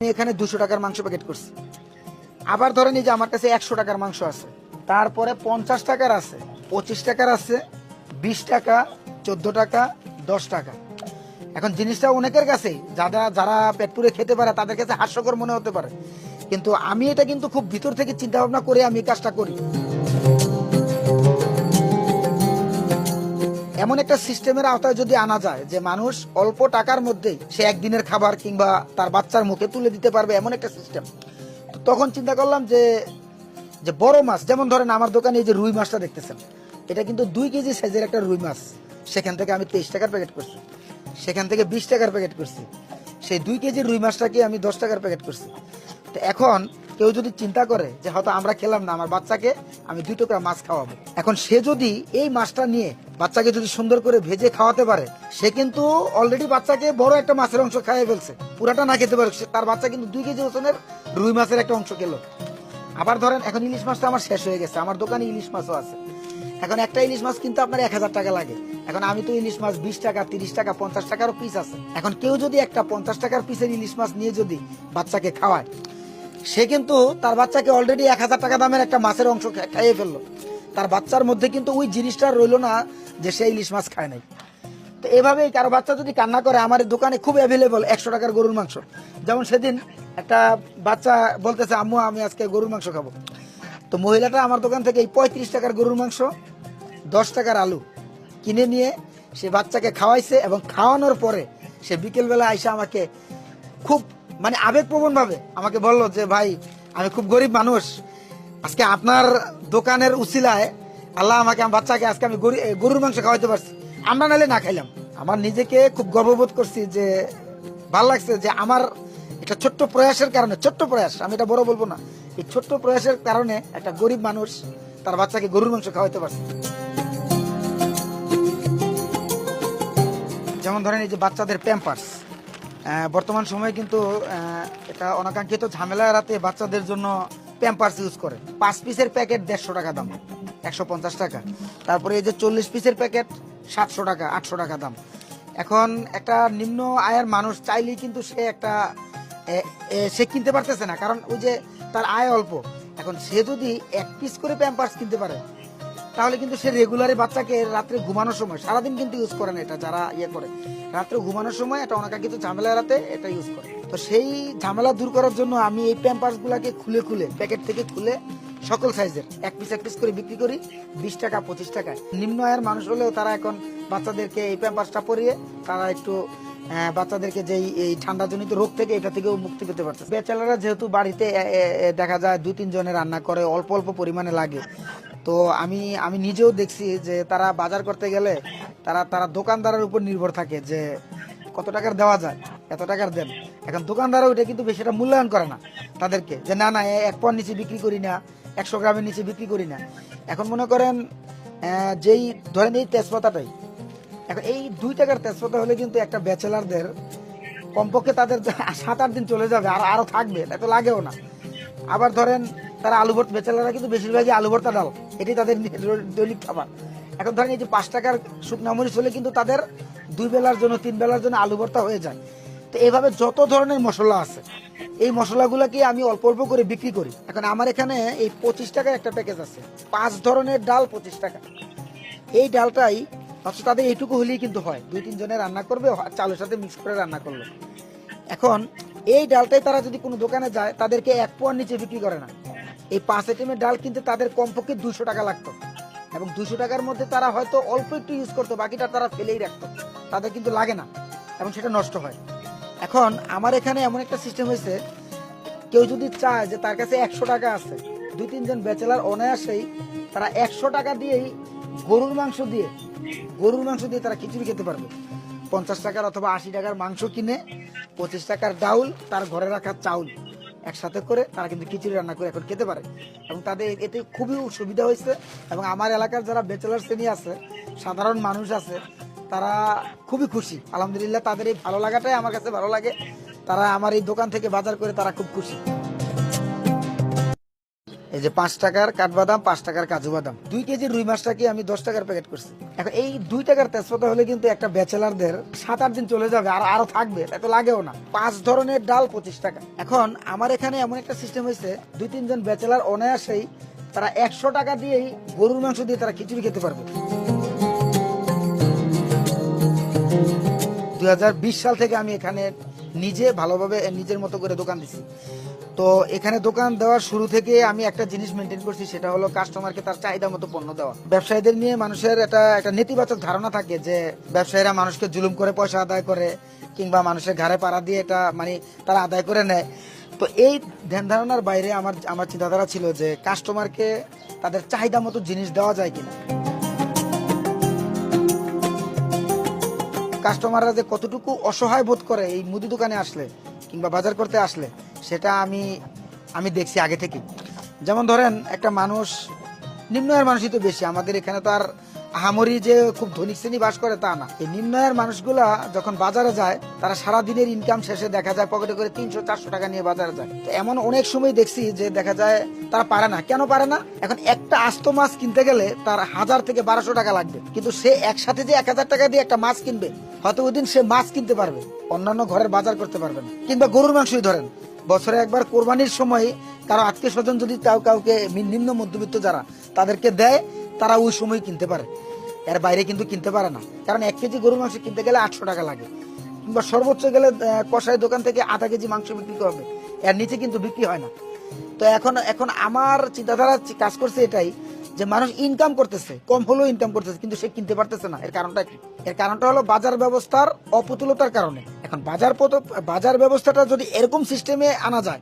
এখানে দুশো টাকার মাংস প্যাকেট করছি। আবার ধরেন যে আমার কাছে একশো টাকার মাংস আছে। তারপরে পঞ্চাশ টাকার আছে, পঁচিশ টাকার আছে, বিশ টাকা, চোদ্দ টাকা, দশ টাকা। এখন জিনিসটা অনেকের কাছেই যারা যারা পেট পুরে খেতে পারে, তাদের কাছে হাস্যকর মনে হতে পারে। কিন্তু আমি এটা কিন্তু খুব ভিতর থেকে চিন্তা ভাবনা করে আমি কাজটা করি। এমন একটা সিস্টেমের আওতায় যদি আনা যায় যে মানুষ অল্প টাকার মধ্যেই সে একদিনের খাবার কিংবা তার বাচ্চার মুখে তুলে দিতে পারবে, এমন একটা সিস্টেম। তখন চিন্তা করলাম যে যে বড় মাছ, যেমন ধরেন আমার দোকানে এই যে রুই মাছটা দেখতেছেন, এটা কিন্তু দুই কেজি সাইজের একটা রুই মাছ। সেখান থেকে আমি তেইশ টাকার প্যাকেট করছি। সেখান থেকে বিশ টাকার প্যাকেট করছি। সেই দুই কেজি রুই মাছটাকে আমি দশ টাকার প্যাকেট করছি। তো এখন কেউ যদি চিন্তা করে যে হয়তো আমরা খেলাম না, আমার বাচ্চাকে আমি দুই টুকরা মাছ খাওয়াবো। এখন সে যদি এই মাছটা নিয়ে বাচ্চাকে যদি সুন্দর করে ভেজে খাওয়াতে পারে, সে কিন্তু অলরেডি বাচ্চাকে বড় একটা মাছের অংশ খাইয়ে ফেলছে। পুরাটা না খেতে পারে তার বাচ্চা কিন্তু দুই কেজি ওজনের রুই মাছের একটা অংশ খেলো। আবার ধরেন, এখন ইলিশ মাছটা আমার শেষ হয়ে গেছে, আমার দোকানে ইলিশ মাছও আছে। এখন একটা ইলিশ মাছ কিন্তু আপনার এক হাজার টাকা লাগে। এখন আমি তো ইলিশ মাছ বিশ টাকা, তিরিশ টাকা, পঞ্চাশ টাকারও পিস আছে। এখন কেউ যদি একটা পঞ্চাশ টাকার পিসের ইলিশ মাছ নিয়ে যদি বাচ্চাকে খাওয়ায়, সে কিন্তু তার বাচ্চাকে অলরেডি এক হাজার টাকা দামের একটা মাছের অংশ খাইয়ে ফেলল। তার বাচ্চার মধ্যে কিন্তু ওই জিনিসটা রইল না যে সে ইলিশ মাছ খায় নাই। তো এভাবেই কারও বাচ্চা যদি কান্না করে, আমার দোকানে খুব অ্যাভেলেবল একশো টাকার গরুর মাংস। যেমন সেদিন একটা বাচ্চা বলতেছে, আম্মু, আমি আজকে গরুর মাংস খাব। তো মহিলাটা আমার দোকান থেকে এই পঁয়ত্রিশ টাকার গরুর মাংস, দশ টাকার আলু কিনে নিয়ে সে বাচ্চাকে খাওয়াইছে এবং খাওয়ানোর পরে সে বিকেলবেলা আইসা আমাকে খুব মানে আবেগপ্রবণ ভাবে আমাকে বলল যে, ভাই, আমি খুব গরিব মানুষ। আজকে আপনার দোকানের উসিলায় আল্লাহ আমাকে, আমার বাচ্চাকে আজকে আমি গরু- গরুর মাংস খাওয়াইতে পারছি। আমরা নাহলে না খাইলাম। আমার নিজেকে খুব গর্ববোধ করছি যে, ভালো লাগছে যে আমার একটা ছোট্ট প্রয়াসের কারণে, ছোট্ট প্রয়াস, আমি এটা বড় বলব না। এই ছোট্ট প্রয়াসের কারণে একটা গরিব মানুষ তার বাচ্চাকে গরুর মাংস খাওয়াইতে পারছে। যেমন ধরেন এই যে বাচ্চাদের প্যাম্পার্স বর্তমান সময়ে কিন্তু এটা অনাকাঙ্ক্ষিত ঝামেলা এড়াতে বাচ্চাদের জন্য প্যাম্পার্স ইউজ করে। পাঁচ পিসের প্যাকেট দেড়শো টাকা দাম। একশো পঞ্চাশ টাকা। তারপরে এই যে চল্লিশ পিসের প্যাকেট, সাতশো টাকা, আটশো টাকা দাম। এখন একটা নিম্ন আয়ের মানুষ চাইলেই কিন্তু সে একটা সে কিনতে পারতেছে না। কারণ ওই যে তার আয় অল্প। এখন সে যদি এক পিস করে প্যাম্পার্স কিনতে পারে, তাহলে কিন্তু সে রেগুলারে বাচ্চাকে রাত্রে ঘুমানোর সময়, সারাদিন কিন্তু ইউজ করে না এটা যারা ইয়ে করে। রাত্রে ঘুমানোর সময় এটা ওনাকে কিন্তু ঝামেলা এড়াতে এটা ইউজ করে। তো সেই ঝামেলা দূর করার জন্য আমি এই প্যাম্পার্সগুলোকে খুলে খুলে, প্যাকেট থেকে খুলে সকল সাইজের। এক পিস এক পিস করে বিক্রি করি, বিশ টাকা, পঁচিশ টাকায় নিম্ন আয়ের মানুষ হলেও তারা এখন বাচ্চাদেরকে এই প্যাম্পার্সটা পরিয়ে, তারা একটু বাচ্চাদেরকে যে এই ঠান্ডাজনিত রোগ থেকে এটা থেকেও মুক্তি পেতে পারছে বেচালারা যেহেতু বাড়িতে দেখা যায় দুই, তিন জনে রান্না করে, অল্প অল্প পরিমাণে লাগে। তো আমি আমি নিজেও দেখছি যে তারা বাজার করতে গেলে তারা তারা দোকানদারের উপর নির্ভর থাকে যে কত টাকার দেওয়া যায়, এত টাকার দেন। এখন দোকানদারও এটা কিন্তু বেশি একটা মূল্যায়ন করে না তাদেরকে, যে না না এক পর নিচে বিক্রি করি না। একশো গ্রামের নিচে বিক্রি করি না। এখন মনে করেন যেই, ধরেন এই তেজপাতাটাই, এখন এই দুই টাকার তেজপাতা হলে কিন্তু একটা ব্যাচেলারদের কমপক্ষে তাদের সাত আট দিন চলে যাবে, আর আরও থাকবে এত লাগেও না। আবার ধরেন, তারা আলু ভর্তা বেচালারা কিন্তু বেশিরভাগই আলু ভর্তা ডাল এটি তাদের দৈনিক খাবার। এখন ধরেন এই যে পাঁচ টাকার শুকনা মরিচ হলে কিন্তু তাদের দুই বেলার জন্য, তিন বেলার জন্য আলু ভর্তা হয়ে যায়। তো এভাবে যত ধরনের মশলা আছে এই মশলাগুলোকে আমি অল্প অল্প করে বিক্রি করি? এখন আমার এখানে এই পঁচিশ টাকার একটা প্যাকেজ আছে। পাঁচ ধরনের ডাল পঁচিশ টাকা। এই ডালটাই অথচ তাদের এইটুকু হলেই কিন্তু হয়। দুই তিন জনে রান্না করবে চালের সাথে মিক্স করে রান্না করল। এখন এই ডালটাই তারা যদি কোনো দোকানে যায়, তাদেরকে এক পোয়ার নিচে বিক্রি করে না। এই পাঁচ আইটেমের ডাল কিনতে তাদের কমপক্ষে দুশো টাকা লাগতো। এবং দুশো টাকার মধ্যে তারা হয়তো অল্প একটু ইউজ করতো, বাকিটা তারা ফেলেই রাখতো। তাদের কিন্তু লাগে না। এবং সেটা নষ্ট হয়। এখন আমার এখানে এমন একটা সিস্টেম হয়েছে, কেউ যদি চায় যে তার কাছে একশো টাকা আছে, দুই তিনজন ব্যাচেলার অনায়াসেই তারা একশো টাকা দিয়েই গরুর মাংস দিয়ে, গরুর মাংস দিয়ে তারা খিচুড়ি খেতে পারবে। পঞ্চাশ টাকার অথবা আশি টাকার মাংস কিনে, পঁচিশ টাকার ডাউল তার ঘরে রাখা চাউল একসাথে করে তারা কিন্তু খিচুড়ি রান্না করে এখন খেতে পারে। এবং তাদের এতে খুবই সুবিধা হয়েছে এবং আমার এলাকার যারা ব্যাচেলার শ্রেণি আছে, সাধারণ মানুষ আছে তারা খুবই খুশি। আলহামদুলিল্লাহ তাদের এই ভালো লাগাটাই আমার কাছে ভালো লাগে। তারা আমার এই দোকান থেকে বাজার করে তারা খুব খুশি। এই যে পাঁচ টাকার কাঠবাদাম পাঁচ টাকার কাজু বাদাম। দুই কেজি রুই মাছটাকে আমি দশ টাকার প্যাকেট করছি? এখন এই দুই টাকার তেজপাতা হলে কিন্তু একটা ব্যাচেলারদের সাত আট দিন চলে যাবে, আর আরও থাকবে এত লাগেও না। পাঁচ ধরনের ডাল পঁচিশ টাকা। এখন আমার এখানে এমন একটা সিস্টেম হয়েছে, দুই তিনজন ব্যাচেলার অনায়াসেই তারা একশো টাকা দিয়েই গরুর মাংস দিয়ে তারা খিচুড়ি খেতে পারবে। দু হাজার বিশ সাল থেকে আমি এখানে নিজে ভালোভাবে নিজের মতো করে দোকান দিছি। তো এখানে দোকান দেওয়ার শুরু থেকে আমি একটা জিনিস মেনটেন করছি, সেটা হলো কাস্টমারকে তার চাহিদা মতো পণ্য দেওয়া। ব্যবসায়ীদের নিয়ে মানুষের একটা একটা নেতিবাচক ধারণা থাকে যে ব্যবসায়ীরা মানুষকে জুলুম করে পয়সা আদায় করে, কিংবা মানুষের ঘাড়ে পাড়া দিয়ে এটা মানে তারা আদায় করে নেয়। তো এই ধ্যান ধারণার বাইরে আমার আমার চিন্তাধারা ছিল যে কাস্টমারকে তাদের চাহিদা মতো জিনিস দেওয়া যায় কিনা। কাস্টমাররা যে কতটুকু অসহায় বোধ করে এই মুদি দোকানে আসলে কিংবা বাজার করতে আসলে, সেটা আমি আমি দেখছি আগে থেকে যেমন ধরেন, একটা মানুষ নিম্ন আয়ের মানুষই তো বেশি, আমাদের এখানে তো আর আহামরি যে খুব ধনী শ্রেণি বাস করে তা না। এই নিম্ন আয়ের মানুষগুলা যখন বাজারে যায়, তারা সারা দিনের ইনকাম শেষে দেখা যায় পকেটে করে তিনশো, চারশো টাকা নিয়ে বাজারে যায়। তো এমন অনেক সময় দেখছি যে দেখা যায় তারা পারে না। কেন পারে না? এখন একটা আস্ত মাছ কিনতে গেলে তার হাজার থেকে বারোশো টাকা লাগবে। কিন্তু সে একসাথে যে এক হাজার টাকা দিয়ে একটা মাছ কিনবে, হয়তো ওই দিন সে মাছ কিনতে পারবে। অন্যান্য ঘরের বাজার করতে পারবে না। কিংবা গরুর মাংসই ধরেন, বছরে একবার কোরবানির সময় কারও আত্মীয় স্বজন যদি কাউ কাউকে নিম্ন মধ্যবিত্ত যারা, তাদেরকে দেয় তারা ওই সময় কিনতে পারে। এর বাইরে কিন্তু কিনতে পারে না। কারণ এক কেজি গরুর মাংস কিনতে গেলে আটশো টাকা লাগে। কিংবা সর্বোচ্চ গেলে কষাই দোকান থেকে আধা কেজি মাংস বিক্রি করবে। এর নিচে কিন্তু বিক্রি হয় না। তো এখন এখন আমার চিন্তাধারা কাজ করছে এটাই যে মানুষ ইনকাম করতেছে, কম হলেও ইনকাম করতেছে, কিন্তু সে কিনতে পারতেছে না। এর কারণটা কি? এর কারণটা হলো বাজার ব্যবস্থার অপুতুলতার কারণে। এখন বাজার বাজার ব্যবস্থাটা যদি এরকম সিস্টেমে আনা যায়